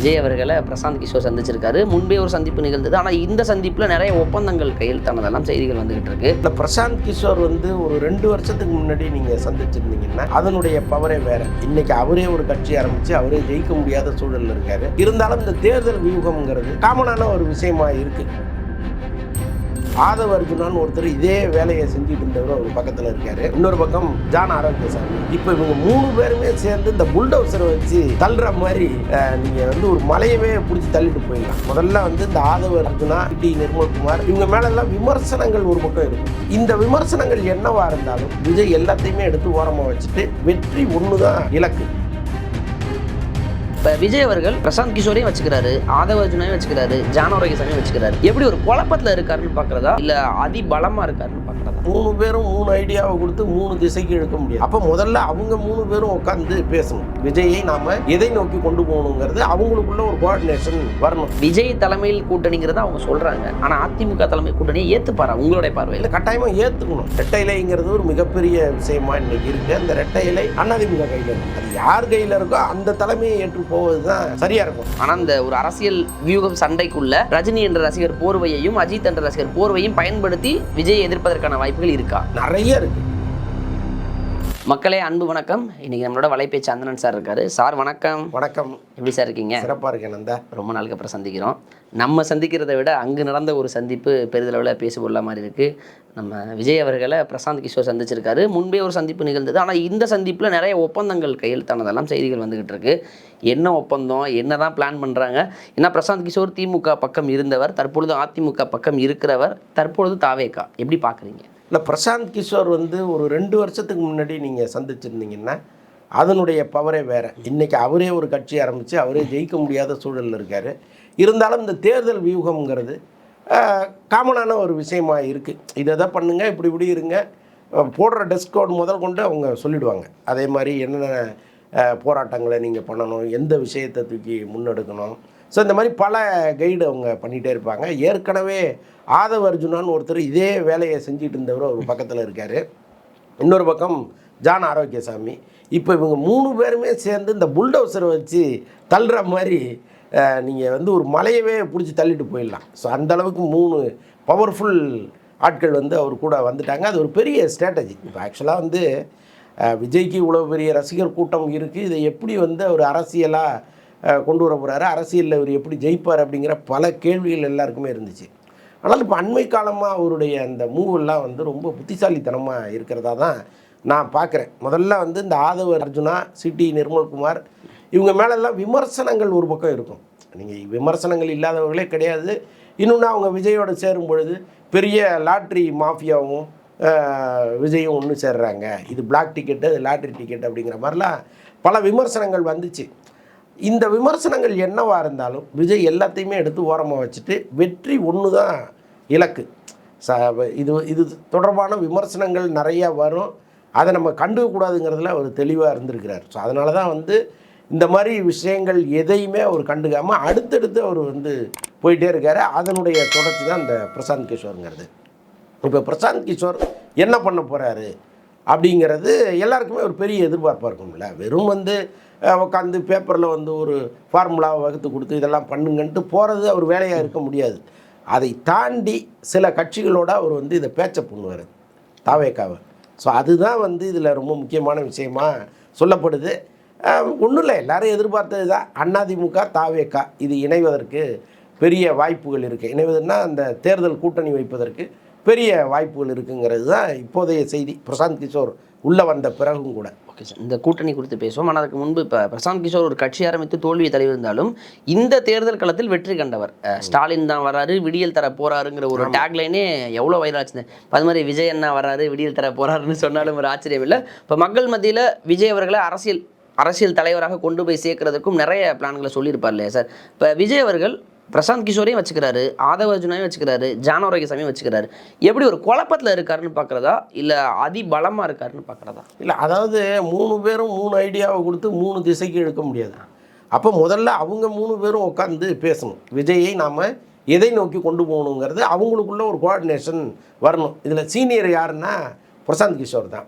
விஜய் அவர்களை பிரசாந்த் கிஷோர் சந்திச்சிருக்காரு. முன்பே ஒரு சந்திப்பு நிகழ்ந்தது. ஆனால் இந்த சந்திப்பில் நிறைய ஒப்பந்தங்கள் கையெழுத்தானதெல்லாம் செய்திகள் வந்துகிட்டு இருக்கு. இந்த பிரசாந்த் கிஷோர் வந்து ஒரு ரெண்டு வருஷத்துக்கு முன்னாடி நீங்கள் சந்திச்சிருந்தீங்கன்னா அதனுடைய பவரே வேற. இன்னைக்கு அவரே ஒரு கட்சி ஆரம்பிச்சு அவரே ஜெயிக்க முடியாத சூழலில் இருக்காரு. இருந்தாலும் இந்த தேர்தல் வியூகம்ங்கிறது காமனான ஒரு விஷயமா இருக்குது ஆதவ அர்ஜுனான்னு ஒருத்தர் இதே வேலையை செஞ்சுட்டு இருந்தவர் ஒரு பக்கத்தில் இருக்காரு. இன்னொரு பக்கம் ஜான் ஆரோக்கியசாமி. இப்போ இவங்க மூணு பேருமே சேர்ந்து இந்த புல்டோசரை வச்சு தள்ளுற மாதிரி நீங்கள் வந்து ஒரு மலையவே பிடிச்சி தள்ளிட்டு போயிடலாம். முதல்ல வந்து இந்த ஆதவ அர்ஜுனா டி நிர்மல்குமார் இவங்க மேலெல்லாம் விமர்சனங்கள் ஒரு பக்கம் இருக்கும் இந்த விமர்சனங்கள் என்னவா இருந்தாலும் விஜய் எல்லாத்தையுமே எடுத்து ஓரமாக வச்சுட்டு வெற்றி ஒன்று தான் இலக்கு. இப்போ விஜய் அவர்கள் பிரசாந்த் கிஷோரையும் வச்சுக்கிறாரு ஆதவ அர்ஜுனையும் வச்சுக்கிறாரு ஜானோரகிசாமியும் வச்சுக்கிறாரு. எப்படி ஒரு குழப்பத்தில் இருக்காருன்னு பார்க்குறதா இல்லை அதிபலமாக இருக்காருன்னு பார்க்குறதா மூணு பேரும் மூணு ஐடியாவை கொடுத்து மூணு திசைக்கு இழுக்க முடியும் அப்போ முதல்ல அவங்க மூணு பேரும் உட்காந்து பேசணும். விஜயை நாம எதை நோக்கி கொண்டு போகணுங்கிறது அவங்களுக்குள்ள ஒரு கோஆர்டினேஷன் வரணும். விஜய் தலைமையில் கூட்டணிங்கிறத அவங்க சொல்கிறாங்க ஆனால் அதிமுக தலைமை கூட்டணியை ஏற்றுப்பாரா உங்களுடைய பார்வையில் இல்லை கட்டாயமா ஏற்றுக்கணும் ரெட்டை இலைங்கிறது ஒரு மிகப்பெரிய விஷயமா இன்னைக்கு இருக்கு. அந்த ரெட்டை இலை அதிமுக கையில் இருக்கு. அது யார் கையில் இருக்கோ அந்த தலைமையை ஏற்று போவது தான் சரியா இருக்கும். ஆனால் அந்த ஒரு அரசியல் வியூகம் சண்டைக்குள்ள ரஜினி என்ற ரசிகர் போர்வையையும் அஜித் என்ற ரசிகர் போர்வையும் பயன்படுத்தி விஜயை எதிர்ப்பதற்கான வாய்ப்புகள் இருக்கா? நிறைய இருக்கு. மக்களே அன்பு வணக்கம். இன்னைக்கு நம்மளோட வலைபேச்சு அந்தனன் சார் இருக்காரு. சார் வணக்கம். வணக்கம். எப்படி சார் இருக்கீங்க? சிறப்பா இருக்கேன் நந்தா ரொம்ப நாளுக்கு அப்புறம் சந்திக்கிறோம். நம்ம சந்திக்கிறதை விட அங்கு நடந்த ஒரு சந்திப்பு பெரிதளவில் பேசுபொருள மாதிரி இருக்குது நம்ம விஜய் அவர்களை பிரசாந்த் கிஷோர் சந்திச்சிருக்காரு. முன்பே ஒரு சந்திப்பு நிகழ்ந்தது. ஆனால் இந்த சந்திப்பில் நிறைய ஒப்பந்தங்கள் கையெழுத்தானதெல்லாம் செய்திகள் வந்துகிட்டு இருக்கு. என்ன ஒப்பந்தம்? என்ன தான் பிளான் பண்ணுறாங்க ஏன்னா பிரசாந்த் கிஷோர் திமுக பக்கம் இருந்தவர் தற்பொழுது அதிமுக பக்கம் இருக்கிறவர் தற்பொழுது தாவேக்கா எப்படி பார்க்குறீங்க இல்லை பிரசாந்த் கிஷோர் வந்து ஒரு ரெண்டு வருஷத்துக்கு முன்னாடி நீங்கள் சந்திச்சிருந்தீங்கன்னா அதனுடைய பவரே வேறு. இன்னைக்கு அவரே ஒரு கட்சி ஆரம்பித்து அவரே ஜெயிக்க முடியாத சூழலில் இருக்கார். இருந்தாலும் இந்த தேர்தல் வியூகம்ங்கிறது காமனான ஒரு விஷயமாக இருக்குது இதை தான் பண்ணுங்கள் இப்படி இப்படி இருங்க. போடுற டெஸ்கோட் முதல் கொண்டு அவங்க சொல்லிடுவாங்க. அதே மாதிரி என்னென்ன போராட்டங்களை நீங்கள் பண்ணணும் எந்த விஷயத்தை தூக்கி முன்னெடுக்கணும் ஸோ இந்த மாதிரி பல கைடு அவங்க பண்ணிகிட்டே இருப்பாங்க. ஏற்கனவே ஆதவ அர்ஜுனான்னு ஒருத்தர் இதே வேலையை செஞ்சுட்டு இருந்தவர் ஒரு பக்கத்தில் இருக்கார். இன்னொரு பக்கம் ஜான் ஆரோக்கியசாமி. இப்போ இவங்க மூணு பேருமே சேர்ந்து இந்த புல்டோசரை வச்சு தள்ளுற மாதிரி நீங்கள் வந்து ஒரு மலையவே பிடிச்சி தள்ளிட்டு போயிடலாம். ஸோ அந்த அளவுக்கு மூணு பவர்ஃபுல் ஆட்கள் வந்து அவர் கூட வந்துட்டாங்க. அது ஒரு பெரிய ஸ்ட்ராட்டஜி இப்போ ஆக்சுவலாக வந்து விஜய்க்கு இவ்வளோ பெரிய ரசிகர் கூட்டம் இருக்குது இதை எப்படி வந்து அவர் அரசியலாக கொண்டு வர போகிறாரு அரசியலில் அவர் எப்படி ஜெயிப்பார் அப்படிங்கிற பல கேள்விகள் எல்லாருக்குமே இருந்துச்சு. ஆனால் இப்போ அண்மை காலமாக அவருடைய அந்த மூவெல்லாம் வந்து ரொம்ப புத்திசாலித்தனமாக இருக்கிறதா தான் நான் பார்க்குறேன் முதல்ல வந்து இந்த ஆதவ அர்ஜுனா சிடி நிர்மல்குமார் இவங்க மேலெல்லாம் விமர்சனங்கள் ஒரு பக்கம் இருக்கும். நீங்கள் விமர்சனங்கள் இல்லாதவர்களே கிடையாது. இன்னொன்று அவங்க விஜயோட சேரும் பொழுது பெரிய லாட்ரி மாஃபியாவும் விஜயும் ஒன்று சேர்றாங்க. இது பிளாக் டிக்கெட்டு அது லாட்ரி டிக்கெட் அப்படிங்கிற மாதிரிலாம் பல விமர்சனங்கள் வந்துச்சு. இந்த விமர்சனங்கள் என்னவா இருந்தாலும் விஜய் எல்லாத்தையுமே எடுத்து ஓரமாக வச்சுட்டு வெற்றி ஒன்று தான் இலக்கு. ச இது இது தொடர்பான விமர்சனங்கள் நிறையா வரும். அதை நம்ம கண்டுக்கக்கூடாதுங்கிறதுல அவர் தெளிவாக இருந்திருக்கிறார். ஸோ அதனால தான் வந்து இந்த மாதிரி விஷயங்கள் எதையுமே அவர் கண்டுக்காமல் அடுத்தடுத்து அவர் வந்து போயிட்டே இருக்காரு. அதனுடைய தொடர்ச்சி தான் இந்த பிரசாந்த் கிஷோருங்கிறது. இப்போ பிரசாந்த் கிஷோர் என்ன பண்ண போகிறாரு அப்படிங்கிறது எல்லாருக்குமே ஒரு பெரிய எதிர்பார்ப்பாக இருக்கும்ல. வெறும் வந்து உட்காந்து பேப்பரில் வந்து ஒரு ஃபார்முலாவை வகுத்து கொடுத்து இதெல்லாம் பண்ணுங்கன்ட்டு போகிறது அவர் வேலையாக இருக்க முடியாது. அதை தாண்டி சில கட்சிகளோடு அவர் வந்து இதை பேச்சை பண்ணுவார் தாவேக்காவை. ஸோ அதுதான் வந்து இதில் ரொம்ப முக்கியமான விஷயமா சொல்லப்படுது. ஒன்றும் இல்லை எல்லாரும் எதிர்பார்த்தது தான். அதிமுக தாவேக்கா இது இணைவதற்கு பெரிய வாய்ப்புகள் இருக்குது இணைவதுன்னா அந்த தேர்தல் கூட்டணி வைப்பதற்கு பெரிய வாய்ப்புகள் இருக்குங்கிறது தான் இப்போதைய செய்தி. பிரசாந்த் கிஷோர் உள்ளே வந்த பிறகும் கூட. Okay sir. இந்த கூட்டணி குறித்து பேசுவோம். ஆனால் அதுக்கு முன்பு இப்போ பிரசாந்த் கிஷோர் ஒரு கட்சி ஆரம்பித்து தோல்வியை தழுவி இருந்தாலும் இந்த தேர்தல் களத்தில் வெற்றி கண்டவர். ஸ்டாலின் தான் வராரு விடியல் தர போறாருங்கிற ஒரு டேக்லைனே எவ்வளோ வைரலாச்சு அது மாதிரி விஜய் அண்ணா வராரு விடியல் தர போறாருன்னு சொன்னாலும் ஒரு ஆச்சரியம் இல்லை. இப்போ மக்கள் மத்தியில் விஜய் அவர்களை அரசியல் அரசியல் தலைவராக கொண்டு போய் சேர்க்கறதுக்கும் நிறைய பிளான்களை சொல்லியிருப்பார் இல்லையா சார்? இப்போ விஜய் அவர்கள் பிரசாந்த் கிஷோரையும் வச்சுக்கிறாரு ஆதவ அர்ஜுனாவையும் வச்சுக்கிறாரு ஜானோரகிசாமியும் வச்சுக்கிறாரு. எப்படி ஒரு குழப்பத்தில் இருக்காருன்னு பார்க்குறதா இல்லை அதிபலமாக இருக்காருன்னு பார்க்குறதா இல்லை அதாவது மூணு பேரும் மூணு ஐடியாவை கொடுத்து மூணு திசைக்கு எடுக்க முடியாது? அப்போ முதல்ல அவங்க மூணு பேரும் உட்காந்து பேசணும். விஜயை நாம் எதை நோக்கி கொண்டு போகணுங்கிறது அவங்களுக்குள்ள ஒரு கோஆர்டினேஷன் வரணும். இதில் சீனியர் யாருன்னா பிரசாந்த் கிஷோர் தான்.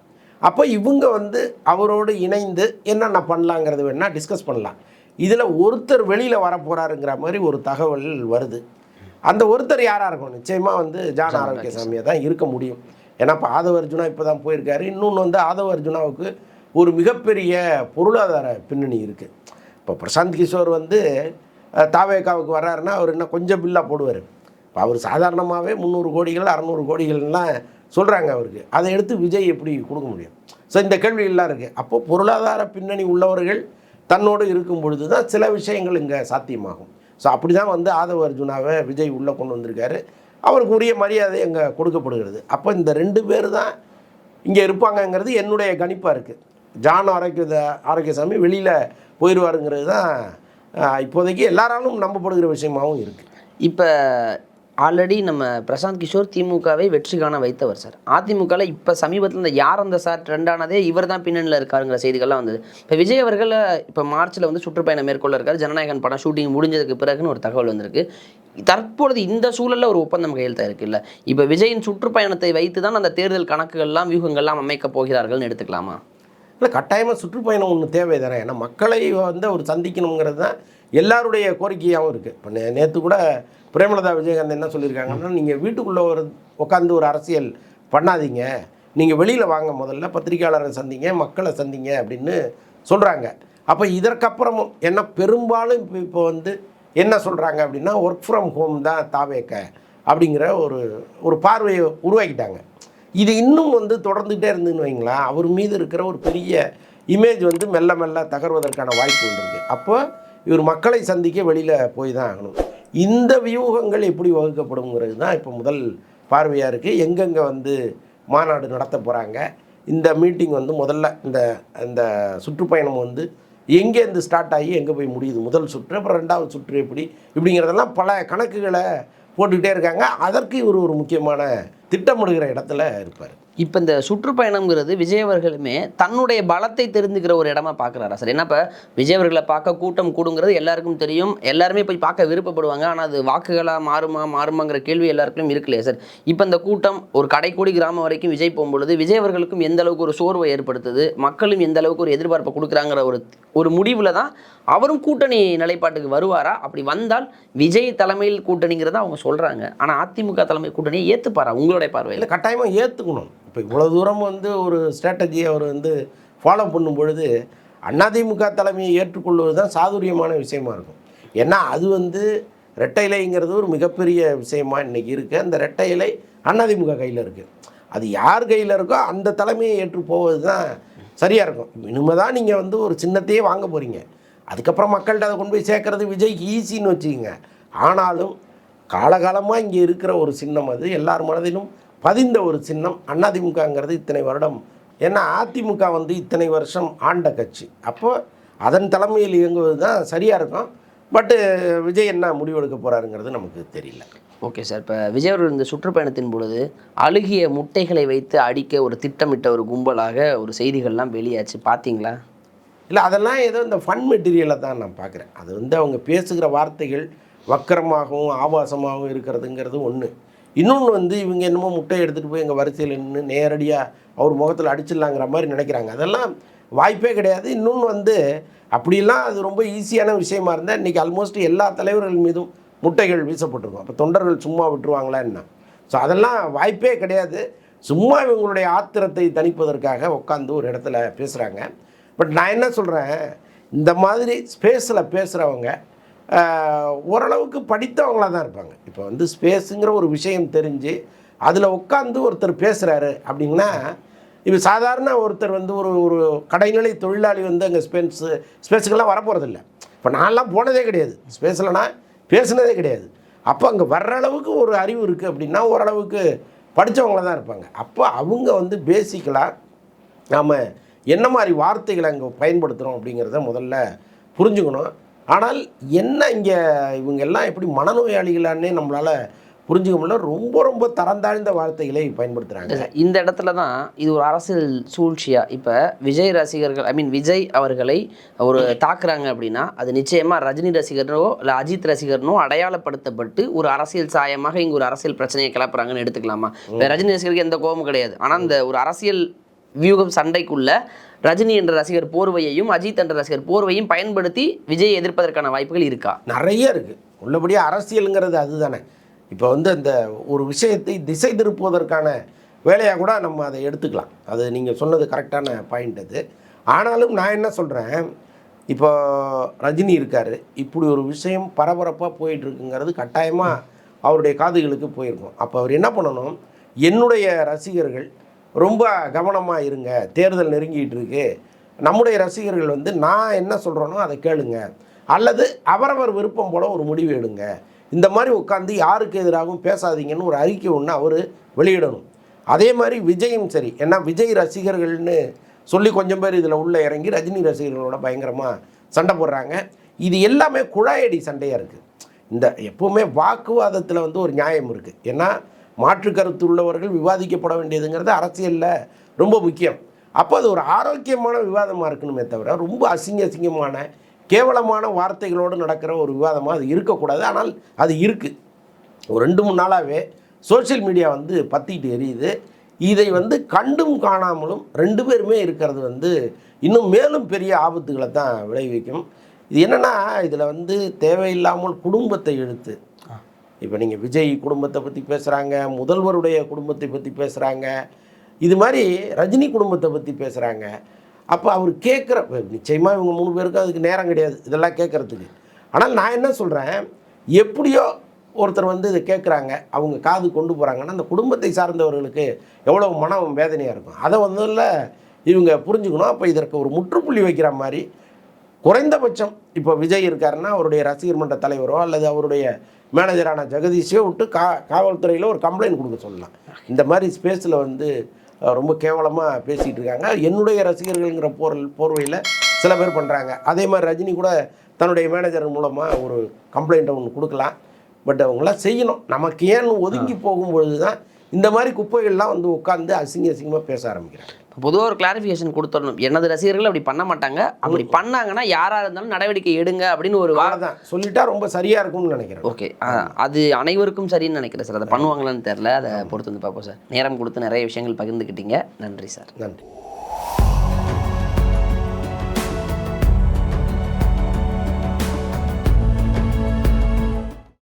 அப்போ இவங்க வந்து அவரோடு இணைந்து என்னென்ன பண்ணலாங்கிறது வேணால் டிஸ்கஸ் பண்ணலாம். இதில் ஒருத்தர் வெளியில் வரப்போகிறாருங்கிற மாதிரி ஒரு தகவல் வருது. அந்த ஒருத்தர் யாராக இருக்கும் நிச்சயமாக வந்து ஜான் ஆரோக்கியசாமியை தான் இருக்க முடியும். ஏன்னா இப்போ ஆதவ அர்ஜுனா இப்போ தான் போயிருக்காரு. இன்னொன்று வந்து ஆதவ அர்ஜுனாவுக்கு ஒரு மிகப்பெரிய பொருளாதார பின்னணி இருக்குது இப்போ பிரசாந்த் கிஷோர் வந்து அஹ், தாவேகாவுக்கு வர்றாருன்னா அவர் இன்னும் கொஞ்சம் பில்லாக போடுவார். இப்போ அவர் சாதாரணமாகவே முந்நூறு கோடிகள் அறநூறு கோடிகள்லாம் சொல்கிறாங்க அவருக்கு. அதை எடுத்து விஜய் எப்படி கொடுக்க முடியும்? ஸோ இந்த கேள்விகள்லாம் இருக்குது அப்போது பொருளாதார பின்னணி உள்ளவர்கள் தன்னோடு இருக்கும் பொழுது தான் சில விஷயங்கள் இங்கே சாத்தியமாகும். ஸோ அப்படி தான் வந்து ஆதவ அர்ஜுனாவை விஜய் உள்ளே கொண்டு வந்திருக்காரு. அவருக்கு உரிய மரியாதை அங்கே கொடுக்கப்படுகிறது. அப்போ இந்த ரெண்டு பேர் தான் இங்கே இருப்பாங்கங்கிறது என்னுடைய கணிப்பாக இருக்குது ஜான் ஆரோக்கிய ஆரோக்கியசாமி வெளியில் போயிடுவாருங்கிறது தான் இப்போதைக்கு எல்லாராலும் நம்பப்படுகிற விஷயமாகவும் இருக்குது இப்போ ஆல்ரெடி நம்ம பிரசாந்த் கிஷோர் திமுகவை வெற்றி காண வைத்தவர் சார். அதிமுகவில் இப்போ சமீபத்தில் இந்த யார் அந்த சார் ட்ரெண்டானதே இவர் தான் பின்னணியில் இருக்காருங்கிற செய்திகள்லாம் வந்தது. இப்போ விஜய் அவர்கள் இப்போ மார்ச்சில் வந்து சுற்றுப்பயணம் மேற்கொள்ள இருக்கார். ஜனநாயகன் படம் ஷூட்டிங் முடிஞ்சதுக்கு பிறகுன்னு ஒரு தகவல் வந்திருக்கு. தற்பொழுது இந்த சூழலில் ஒரு ஒப்பந்தம் கையெழுத்தாக இருக்குல்ல இப்போ விஜயின் சுற்றுப்பயணத்தை வைத்து தான் அந்த தேர்தல் கணக்குகள்லாம் வியூகங்கள்லாம் அமைக்கப் போகிறார்கள்னு எடுத்துக்கலாமா? இல்லை கட்டாயமாக சுற்றுப்பயணம் ஒன்று தேவை தானே ஏன்னா மக்களை வந்து அவர் சந்திக்கணுங்கிறது தான் எல்லாருடைய கோரிக்கையாகவும் இருக்குது இப்போ நே நேற்று கூட பிரேமலதா விஜயகாந்த் என்ன சொல்லியிருக்காங்கன்னா நீங்கள் வீட்டுக்குள்ளே ஒரு உட்காந்து ஒரு அரசியல் பண்ணாதீங்க. நீங்கள் வெளியில் வாங்க முதல்ல பத்திரிக்கையாளரை சந்திங்க மக்களை சந்திங்க அப்படின்னு சொல்கிறாங்க அப்போ இதற்கப்புறமும் என்ன பெரும்பாலும் இப்போ இப்போ வந்து என்ன சொல்கிறாங்க அப்படின்னா ஒர்க் ஃப்ரம் ஹோம் தான் தாவேக்க அப்படிங்கிற ஒரு ஒரு பார்வையை உருவாக்கிட்டாங்க. இது இன்னும் வந்து தொடர்ந்துகிட்டே இருந்துன்னு வைங்களேன் அவர் மீது இருக்கிற ஒரு பெரிய இமேஜ் வந்து மெல்ல மெல்ல தகர்வதற்கான வாய்ப்புகள் இருக்குது அப்போ இவர் மக்களை சந்திக்க வெளியில் போய் தான் ஆகணும். இந்த வியூகங்கள் எப்படி வகுக்கப்படுங்கிறது தான் இப்போ முதல் பார்வையாக இருக்குது எங்கெங்கே வந்து மாநாடு நடத்த போகிறாங்க இந்த மீட்டிங் வந்து முதல்ல இந்த இந்த சுற்றுப்பயணம் வந்து எங்கேருந்து ஸ்டார்ட் ஆகி எங்கே போய் முடியுது? முதல் சுற்று அப்புறம் ரெண்டாவது சுற்று எப்படி? இப்படிங்கிறதெல்லாம் பல கணக்குகளை போட்டுக்கிட்டே இருக்காங்க. அதற்கு இவர் ஒரு முக்கியமான திட்டமிடுகிற இடத்துல இருப்பார். இப்போ இந்த சுற்றுப்பயணம்ங்கிறது விஜய் அவர்களுமே தன்னுடைய பலத்தை தெரிஞ்சுக்கிற ஒரு இடமா பார்க்குறாரா? சார் ஏன்னா இப்போ விஜய் அவர்களை பார்க்க கூட்டம் கூடுங்கிறது எல்லாருக்கும் தெரியும். எல்லாருமே போய் பார்க்க விருப்பப்படுவாங்க. ஆனால் அது வாக்குகளாக மாறுமா மாறுமாங்கிற கேள்வி எல்லாருக்கும் இருக்குல்லையா சார் இப்போ இந்த கூட்டம் ஒரு கடைக்கோடி கிராமம் வரைக்கும் விஜய் போகும்பொழுது விஜய் அவர்களுக்கும் எந்த அளவுக்கு ஒரு சோர்வை ஏற்படுத்துது? மக்களும் எந்த அளவுக்கு ஒரு எதிர்பார்ப்பை கொடுக்குறாங்கிற ஒரு ஒரு முடிவில் தான் அவரும் கூட்டணி நிலைப்பாட்டுக்கு வருவாரா? அப்படி வந்தால் விஜய் தலைமையில் கூட்டணிங்கிறத அவங்க சொல்கிறாங்க ஆனால் அதிமுக தலைமை கூட்டணியை ஏற்றுப்பாரா உங்களுடைய பார்வையில்? கட்டாயமாக ஏற்றுக்கணும் இப்போ இவ்வளோ தூரம் வந்து ஒரு ஸ்ட்ராட்டஜியை அவர் வந்து ஃபாலோ பண்ணும் பொழுது அதிமுக தலைமையை ஏற்றுக்கொள்வது தான் சாதுரியமான விஷயமா இருக்கும். ஏன்னா அது வந்து ரெட்டை இலைங்கிறது ஒரு மிகப்பெரிய விஷயமா இன்னைக்கு இருக்குது அந்த ரெட்டை இலை அதிமுக கையில் இருக்குது அது யார் கையில் இருக்கோ அந்த தலைமையை ஏற்று போவது தான் சரியாக இருக்கும். இனிமே தான் நீங்கள் வந்து ஒரு சின்னத்தையே வாங்க போகிறீங்க அதுக்கப்புறம் மக்கள்கிட்ட அதை கொண்டு போய் சேர்க்குறது விஜய்க்கு ஈஸின்னு வச்சுக்கோங்க. ஆனாலும் காலகாலமாக இங்கே இருக்கிற ஒரு சின்னம் அது. எல்லார் மனதிலும் பதிந்த ஒரு சின்னம் அதிமுகங்கிறது இத்தனை வருடம். ஏன்னா அதிமுக வந்து இத்தனை வருஷம் ஆண்ட கட்சி. அப்போ அதன் தலைமையில் இயங்குவது தான் சரியாக இருக்கும். பட்டு விஜய் என்ன முடிவெடுக்க போகிறாருங்கிறது நமக்கு தெரியல. Okay sir. இப்போ விஜய் அவர்கள் இந்த சுற்றுப்பயணத்தின் பொழுது அழுகிய முட்டைகளை வைத்து அடிக்க ஒரு திட்டமிட்ட ஒரு கும்பலாக ஒரு செய்திகள்லாம் வெளியாச்சு. பார்த்தீங்களா இல்லை அதெல்லாம் ஏதோ இந்த ஃபன் மெட்டீரியலை தான் நான் பார்க்குறேன் அது வந்து அவங்க பேசுகிற வார்த்தைகள் வக்கரமாகவும் ஆபாசமாகவும் இருக்கிறதுங்கிறது ஒன்று இன்னொன்று வந்து இவங்க என்னமோ முட்டை எடுத்துகிட்டு போய் எங்கள் வரிசையில் நின்று நேரடியாக அவர் முகத்தில் அடிச்சிடலாங்கிற மாதிரி நினைக்கிறாங்க. அதெல்லாம் வாய்ப்பே கிடையாது. இன்னொன்று வந்து அப்படிலாம் அது ரொம்ப ஈஸியான விஷயமா இருந்தால் இன்றைக்கி ஆல்மோஸ்ட் எல்லா தலைவர்கள் மீதும் முட்டைகள் வீசப்பட்டிருக்கும். அப்போ தொண்டர்கள் சும்மா விட்டுருவாங்களா என்ன? ஸோ அதெல்லாம் வாய்ப்பே கிடையாது. சும்மா இவங்களுடைய ஆத்திரத்தை தணிப்பதற்காக உட்காந்து ஒரு இடத்துல பேசுகிறாங்க பட் நான் என்ன சொல்கிறேன் இந்த மாதிரி ஸ்பேஸில் பேசுகிறவங்க ஓரளவுக்கு படித்தவங்களாக தான் இருப்பாங்க. இப்போ வந்து ஸ்பேஸுங்கிற ஒரு விஷயம் தெரிஞ்சு அதில் உட்காந்து ஒருத்தர் பேசுகிறாரு அப்படின்னா இப்போ சாதாரண ஒருத்தர் வந்து ஒரு ஒரு கடைநிலை தொழிலாளி வந்து அங்கே ஸ்பேஸ் ஸ்பேஸுக்கெல்லாம் வரப்போகிறதில்ல இப்போ நான்லாம் போனதே கிடையாது. ஸ்பேஸ்லனா பேசுனதே கிடையாது. அப்போ அங்கே வர்ற அளவுக்கு ஒரு அறிவு இருக்குது அப்படின்னா ஓரளவுக்கு படித்தவங்கள தான் இருப்பாங்க. அப்போ அவங்க வந்து பேசிக்கலாக நாம் என்ன மாதிரி வார்த்தைகளை அங்கே பயன்படுத்துகிறோம் அப்படிங்கிறத முதல்ல புரிஞ்சுக்கணும். ஆனால் என்ன இங்கே இவங்க எல்லாம் எப்படி மனநோயாளிகளான்னே நம்மளால் புரிஞ்சுக்க முடியல ரொம்ப ரொம்ப தரம் தாழ்ந்த வார்த்தைகளை பயன்படுத்துகிறாங்க இந்த இடத்துல தான் இது ஒரு அரசியல் சூழ்ச்சியா? இப்போ விஜய் ரசிகர்கள் ஐ மீன் விஜய் அவர்களை ஒரு தாக்குறாங்க அப்படின்னா அது நிச்சயமா ரஜினி ரசிகரோ இல்லை அஜித் ரசிகர்னோ அடையாளப்படுத்தப்பட்டு ஒரு அரசியல் சாயமாக இங்கே ஒரு அரசியல் பிரச்சனையை கிளப்புறாங்கன்னு எடுத்துக்கலாமா? ரஜினி ரசிகருக்கு எந்த கோபமும் கிடையாது. ஆனால் அந்த ஒரு அரசியல் வியூகம் சண்டைக்குள்ள ரஜினி என்ற ரசிகர் போர்வையையும் அஜித் என்ற ரசிகர் போர்வையும் பயன்படுத்தி விஜய் எதிர்ப்பதற்கான வாய்ப்புகள் இருக்கா? நிறைய இருக்குது உள்ளபடியாக அரசியலுங்கிறது அதுதானே. இப்போ வந்து அந்த ஒரு விஷயத்தை திசை திருப்புவதற்கான வேலையாக கூட நம்ம அதை எடுத்துக்கலாம். அது நீங்கள் சொன்னது கரெக்டான பாயிண்ட் அது. ஆனாலும் நான் என்ன சொல்கிறேன் இப்போ ரஜினி இருக்கார். இப்படி ஒரு விஷயம் பரபரப்பாக போயிட்டுருக்குங்கிறது கட்டாயமாக அவருடைய காதுகளுக்கு போயிருக்கும். அப்போ அவர் என்ன பண்ணணும் என்னுடைய ரசிகர்கள் ரொம்ப கவனமாக இருங்க. தேர்தல் நெருங்கிட்டு இருக்கு. நம்முடைய ரசிகர்கள் வந்து நான் என்ன சொல்கிறேனோ அதை கேளுங்க. அல்லது அவரவர் விருப்பம் போல ஒரு முடிவு எடுங்க. இந்த மாதிரி உட்காந்து யாருக்கு எதிராகவும் பேசாதீங்கன்னு ஒரு அறிக்கை ஒன்று அவர் வெளியிடணும். அதே மாதிரி விஜயும் சரி. ஏன்னா விஜய் ரசிகர்கள்னு சொல்லி கொஞ்சம் பேர் இதில் உள்ளே இறங்கி ரஜினி ரசிகர்களோட பயங்கரமாக சண்டை போடுறாங்க. இது எல்லாமே குழாயடி சண்டையாக இருக்குது இந்த எப்போவுமே வாக்குவாதத்தில் வந்து ஒரு நியாயம் இருக்குது ஏன்னா மாற்று கருத்து உள்ளவர்கள் விவாதிக்கப்பட வேண்டியதுங்கிறது அரசியலில் ரொம்ப முக்கியம். அப்போ அது ஒரு ஆரோக்கியமான விவாதமாக இருக்கணுமே தவிர ரொம்ப அசிங்க அசிங்கமான கேவலமான வார்த்தைகளோடு நடக்கிற ஒரு விவாதமாக அது இருக்கக்கூடாது. ஆனால் அது இருக்குது ஒரு ரெண்டு மூணு நாளாகவே சோஷியல் மீடியா வந்து பற்றிட்டு எரியுது. இதை வந்து கண்டும் காணாமலும் ரெண்டு பேருமே இருக்கிறது வந்து இன்னும் மேலும் பெரிய ஆபத்துகளை தான் விளைவிக்கும். இது என்னென்னா இதில் வந்து தேவையில்லாமல் குடும்பத்தை இழுத்து இப்போ நீங்கள் விஜய் குடும்பத்தை பற்றி பேசுகிறாங்க முதல்வருடைய குடும்பத்தை பற்றி பேசுகிறாங்க இது மாதிரி ரஜினி குடும்பத்தை பற்றி பேசுகிறாங்க அப்போ அவர் கேட்குற நிச்சயமாக இவங்க மூணு பேருக்கும் அதுக்கு நேரம் கிடையாது இதெல்லாம் கேட்குறதுக்கு ஆனால் நான் என்ன சொல்கிறேன் எப்படியோ ஒருத்தர் வந்து இதை கேட்குறாங்க அவங்க காது கொண்டு போகிறாங்கன்னா அந்த குடும்பத்தை சார்ந்தவர்களுக்கு எவ்வளோ மனம் வேதனையாக இருக்கும். அதை வந்து இவங்க புரிஞ்சுக்கணும் அப்போ இதற்கு ஒரு முற்றுப்புள்ளி வைக்கிற மாதிரி குறைந்தபட்சம் இப்போ விஜய் இருக்காருன்னா அவருடைய ரசிகர் மன்ற தலைவரோ அல்லது அவருடைய மேனேஜரான ஜெகதீஷோ விட்டு கா காவல்துறையில் ஒரு கம்ப்ளைண்ட் கொடுக்க சொல்லலாம். இந்த மாதிரி ஸ்பேஸில் வந்து ரொம்ப கேவலமாக பேசிகிட்டு இருக்காங்க. என்னுடைய ரசிகர்கள்ங்கிற போர் போர்வையில் சில பேர் பண்ணுறாங்க அதே மாதிரி ரஜினி கூட தன்னுடைய மேனேஜர் மூலமாக ஒரு கம்ப்ளைண்ட்டை ஒன்று கொடுக்கலாம். பட் அவங்களாம் செய்யணும். நமக்கு ஏன்னு ஒதுங்கி போகும்பொழுது தான் இந்த மாதிரி குப்பைகள்லாம் வந்து உட்காந்து அசிங்க அசிங்கமாக பேச ஆரம்பிக்கிறாங்க. பொதுவாக ஒரு கிளாரிஃபிகேஷன் கொடுத்துடணும். எனது ரசிகர்கள் அப்படி பண்ண மாட்டாங்க? அப்படி பண்ணாங்கன்னா யாராக இருந்தாலும் நடவடிக்கை எடுங்க அப்படின்னு ஒரு அவ்வளோதான் சொல்லிட்டா ரொம்ப சரியாக இருக்கும்னு நினைக்கிறேன். ஓகே. அது அனைவருக்கும் சரின்னு நினைக்கிறேன் சார். அதை பண்ணுவாங்களான்னு தெரில அதை பொறுத்து வந்து பார்ப்போம் சார். நேரம் கொடுத்து நிறைய விஷயங்கள் பகிர்ந்துக்கிட்டீங்க. நன்றி சார். நன்றி.